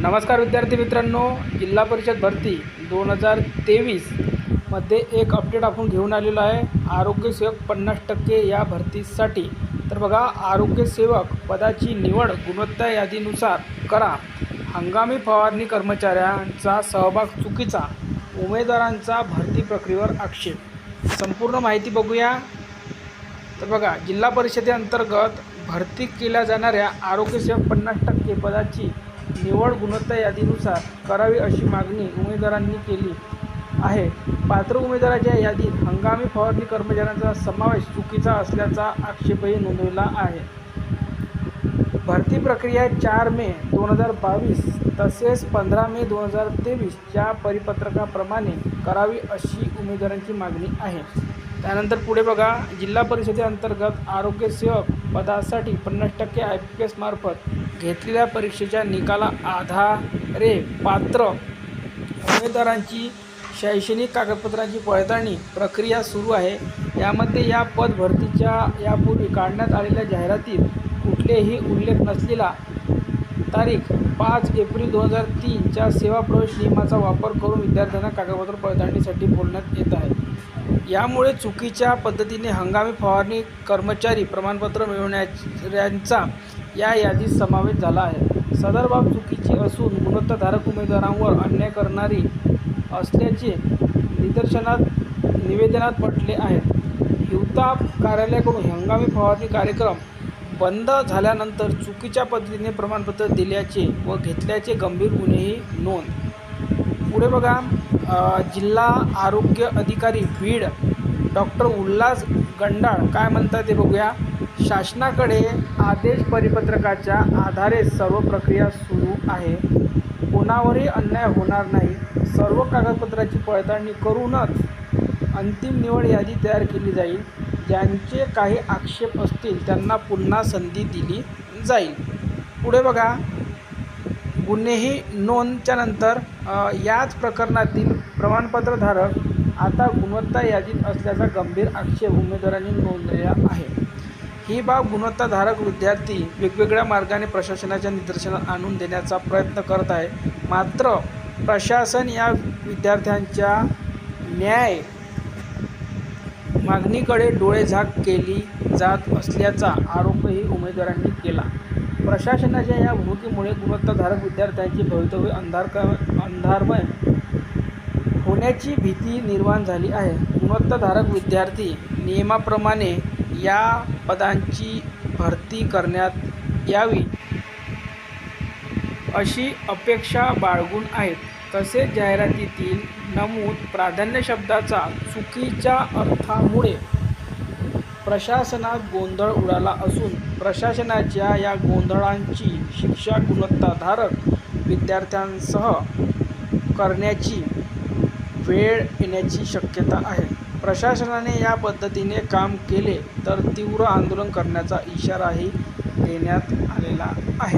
नमस्कार विद्यार्थी मित्रांनो जिल्हा परिषद भरती दोन हजार तेवीसमध्ये एक अपडेट आपण घेऊन आलेलो आहे. आरोग्यसेवक पन्नास टक्के या भरतीसाठी. तर बघा आरोग्यसेवक पदाची निवड गुणवत्ता यादीनुसार करा. हंगामी फवारणी कर्मचाऱ्यांचा सहभाग चुकीचा उमेदवारांचा भरती प्रक्रियेवर आक्षेप. संपूर्ण माहिती बघूया. तर बघा जिल्हा परिषदेअंतर्गत भरती केल्या जाणाऱ्या आरोग्यसेवक पन्नास टक्के पदाची निवड गुणवत्ता यादीनुसार करावी अशी मागणी उमेदवारांनी केली आहे. पात्र उमेदवाराच्या यादीत हंगामी फवारणी कर्मचाऱ्यांचा समावेश चुकीचा असल्याचा आक्षेपही नोंदवला आहे. भरती प्रक्रिया चार मे दोन हजार बावीस तसेच पंधरा मे दोन हजार तेवीसच्या परिपत्रकाप्रमाणे करावी अशी उमेदवारांची मागणी आहे. त्यानंतर पुढे बघा जिल्हा परिषदेअंतर्गत आरोग्यसेवक पदासाठी पन्नास टक्के आय पी एस मार्फत घेतलेल्या परीक्षेच्या निकाला आधारे पात्र उमेदवारांची शैक्षणिक कागदपत्रांची पडताळणी प्रक्रिया सुरू आहे. यामध्ये या पद भरतीच्या यापूर्वी काढण्यात आलेल्या जाहिरातीत कुठलेही उल्लेख नसलेला तारीख पाच एप्रिल दोन हजार तीनच्या सेवा प्रवेश नियमाचा वापर करून विद्यार्थ्यांना कागदपत्र पडताळणीसाठी बोलण्यात येत आहे. यामुळे चुकीच्या पद्धतीने हंगामी फवारणी कर्मचारी प्रमाणपत्र मिळवण्याऱ्यांचा या यादीत समावेश झाला आहे. सदर बाब चुकीची असून गुणवत्ताधारक उमेदवारांवर अन्याय करणारी असल्याचे निदर्शनात निवेदनात म्हटले आहे. हिवताप कार्यालयाकडून हंगामी फवारणी कार्यक्रम बंद झाल्यानंतर चुकीच्या पद्धतीने प्रमाणपत्र दिल्याचे व घेतल्याचे गंभीर गुन्हेही नोंद पुढे बघा जिल्हा आरोग्य अधिकारी बीड डॉक्टर उल्हास गंडाळ. काय म्हणतात ते बघूया. शासनाकडे आदेश परिपत्रकाच्या आधारे सर्व प्रक्रिया सुरू आहे. कोणावरही अन्याय होणार नाही. सर्व कागदपत्राची पडताळणी करूनच अंतिम निवड यादी तयार केली जाईल. ज्यांचे काही आक्षेप असतील त्यांना पुन्हा संधी दिली जाईल. पुढे बघा. गुन्हेही नोंदच्यानंतर याच प्रकरणातील प्रमाणपत्रधारक आता गुणवत्ता यादीत असल्याचा गंभीर आक्षेप उमेदवारांनी नोंदलेला आहे. ही बाब गुणवत्ताधारक विद्यार्थी वेगवेगळ्या मार्गाने प्रशासनाच्या निदर्शनात आणून देण्याचा प्रयत्न करत आहे. मात्र प्रशासन या विद्यार्थ्यांच्या न्याय मागणीकडे डोळेझाक केली जात असल्याचा आरोपही उमेदवारांनी केला. प्रशासनाच्या या भूमिकेमुळे गुणवत्ताधारक विद्यार्थ्यांची भवितव्य अंधारक अंधारमय होण्याची भीती निर्माण झाली आहे. गुणवत्ताधारक विद्यार्थी नियमाप्रमाणे या पदांची भरती करण्यात यावी अशी अपेक्षा बाळगून आहेत. तसेच जाहिरातीतील नमूद प्राधान्य शब्दाचा चुकीच्या अर्थामुळे प्रशासनात गोंधळ उडाला असून प्रशासनाच्या या गोंधळांची शिक्षा गुणवत्ताधारक विद्यार्थ्यांसह करण्याची वेळ येण्याची शक्यता आहे. प्रशासनाने या पद्धतीने काम केले तर तीव्र आंदोलन करण्याचा इशाराही देण्यात आलेला आहे.